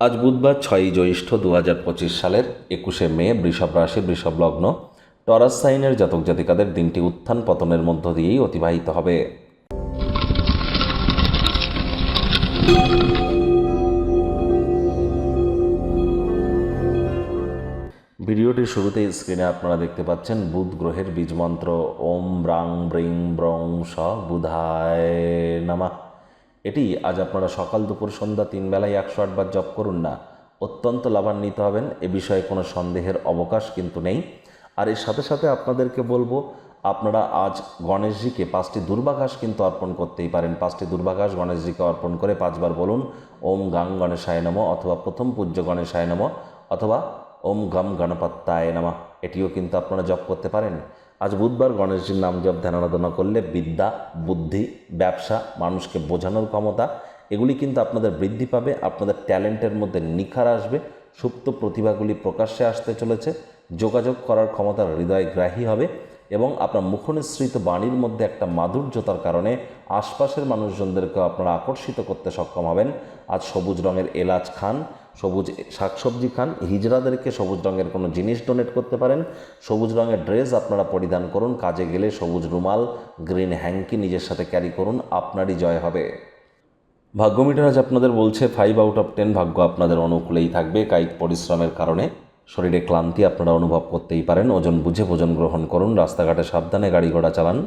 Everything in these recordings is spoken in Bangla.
আজ বুধবার ছয়ই জ্যৈষ্ঠ দু হাজার পঁচিশ সালের একুশে মে বৃষভ রাশি, বৃষভ লগ্ন। টরাস সাইনের জাতক জাতিকাদের দিনটি উত্থান পতনের মধ্য দিয়েই অতিবাহিত হবে। ভিডিওটির শুরুতেই স্ক্রিনে আপনারা দেখতে পাচ্ছেন বুধ গ্রহের বীজমন্ত্র। ওম ব্রাং ব্রিং ব্রং স বুধায় নামা। এটি আজ আপনারা সকাল দুপুর সন্ধ্যা তিন বেলায় একশো আটবার জপ করুন না। অত্যন্ত লাভান্বিত হবেন। এ বিষয়ে কোনো সন্দেহের অবকাশ কিন্তু নেই। আর এর সাথে সাথে আপনাদেরকে বলব, আপনারা আজ গণেশজিকে পাঁচটি দুর্বাঘাস কিন্তু অর্পণ করতেই পারেন। পাঁচটি দুর্বাঘাস গণেশজিকে অর্পণ করে পাঁচবার বলুন, ওম গাং গণেশায় নম অথবা প্রথম পূজ্য গণেশায় নম অথবা ওম গম গণপত্তায় নামা। এটিও কিন্তু আপনারা জপ করতে পারেন। আজ বুধবার গণেশজির নাম জপ, ধ্যান আরাধনা করলে বিদ্যা, বুদ্ধি, ব্যবসা, মানুষকে বোঝানোর ক্ষমতা, এগুলি কিন্তু আপনাদের বৃদ্ধি পাবে, আপনাদের ট্যালেন্টের মধ্যে নিখার আসবে, সুপ্ত প্রতিভাগুলি প্রকাশ্যে আসতে চলেছে, যোগাযোগ করার ক্ষমতা হৃদয়গ্রাহী হবে এবং আপনার মুখনিসৃত বাণীর মধ্যে একটা মাধুর্যতার কারণে আশপাশের মানুষজনদেরকে আপনারা আকর্ষিত করতে সক্ষম হবেন। আজ সবুজ রঙের এলাচ খান সবুজ শাকসবজি খান, হিজড়াদেরকে সবুজ রঙের কোনো জিনিস ডোনেট করতে পারেন। সবুজ রঙের ড্রেস আপনারা পরিধান করুন, কাজে গেলে সবুজ রুমাল গ্রিন হ্যাঙ্কি নিজের সাথে ক্যারি করুন, আপনারই জয় হবে। ভাগ্য মিটার আজ আপনাদের বলছে ফাইভ আউট অফ টেন ভাগ্য আপনাদের অনুকূলেই থাকবে। কায়িক পরিশ্রমের কারণে শরীরে ক্লান্তি আপনারা অনুভব করতেই পারেন। ওজন বুঝে ভোজন গ্রহণ করুন, রাস্তাঘাটে সাবধানে গাড়ি ঘোড়া চালান।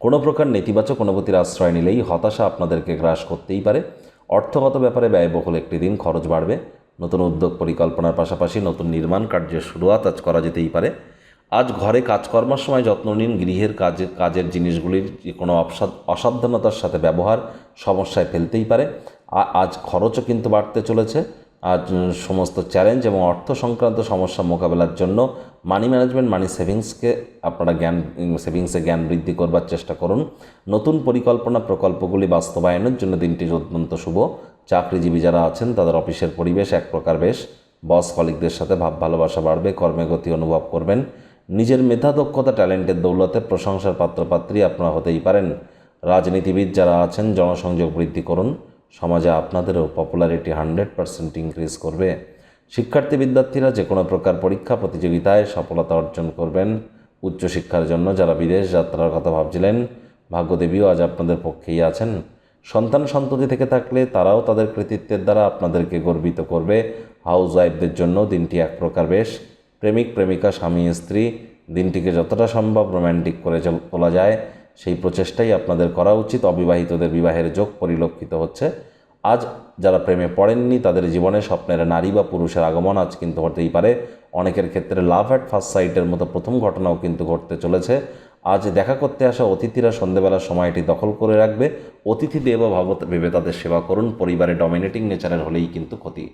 কোনো প্রকার নেতিবাচক অনুভূতির আশ্রয় নিলেই হতাশা আপনাদেরকে গ্রাস করতেই পারে। অর্থগত ব্যাপারে ব্যয়বহুল একটি দিন খরচ বাড়বে। নতুন উদ্যোগ পরিকল্পনার পাশাপাশি নতুন নির্মাণ কার্যের শুরুয়াত আজ করা যেতেই পারে। আজ ঘরে কাজ কাজকর্মার সময় যত্ন নিন, গৃহের কাজের কাজের জিনিসগুলির যে কোনো অসাবধানতার সাথে ব্যবহার সমস্যায় ফেলতেই পারে। আজ খরচও কিন্তু বাড়তে চলেছে। উম, সমস্ত চ্যালেঞ্জ এবং অর্থ সংক্রান্ত সমস্যা মোকাবেলার জন্য মানি ম্যানেজমেন্ট মানি সেভিংসকে আপনারা জ্ঞান সেভিংসে জ্ঞান বৃদ্ধি করবার চেষ্টা করুন। নতুন পরিকল্পনা প্রকল্পগুলি বাস্তবায়নের জন্য দিনটি অত্যন্ত শুভ। চাকরিজীবী যারা আছেন তাদের অফিসের পরিবেশ এক প্রকার বেশ। বস কলিকদের সাথে ভাব ভালোবাসা বাড়বে কর্মে গতি অনুভব করবেন। নিজের মেধা দক্ষতা ট্যালেন্টের দৌলতে প্রশংসার পাত্রপাত্রী আপনারা হতেই পারেন। রাজনীতিবিদ যারা আছেন জনসংযোগ বৃদ্ধি করুন। সমাজে আপনাদেরও পপুলারিটি হান্ড্রেড পার্সেন্ট ইনক্রিজ করবে। শিক্ষার্থী বিদ্যার্থীরা যে কোনো প্রকার পরীক্ষা প্রতিযোগিতায় সফলতা অর্জন করবেন। উচ্চশিক্ষার জন্য যারা বিদেশ যাত্রার কথা ভাবছিলেন, ভাগ্যদেবীও আজ আপনাদের পক্ষেই আছেন। সন্তান সন্ততি থেকে থাকলে তারাও তাদের কৃতিত্বের দ্বারা আপনাদেরকে গর্বিত করবে। হাউস ওয়াইফদের জন্য দিনটি এক প্রকার বেশ। প্রেমিক, প্রেমিকা, স্বামী, স্ত্রী, দিনটিকে যতটা সম্ভব রোম্যান্টিক করে তোলা যায়। সেই প্রচেষ্টাই আপনাদের করা উচিত। অবিবাহিতদের বিবাহের যোগ পরিলক্ষিত হচ্ছে। আজ যারা প্রেমে পড়েননি, তাদের জীবনে স্বপ্নের নারী বা পুরুষের আগমন আজ কিন্তু হতেই পারে। অনেকের ক্ষেত্রে লাভ অ্যাট ফার্স্ট সাইটের মতো প্রথম ঘটনাও কিন্তু ঘটতে চলেছে। আজ দেখা করতে আসা অতিথিরা সন্ধেবেলার সময়টি দখল করে রাখবে। অতিথি দেব ভাবত ভেবে তাদের সেবা করুন। পরিবারে ডমিনেটিং নেচারের হলেই কিন্তু ক্ষতি।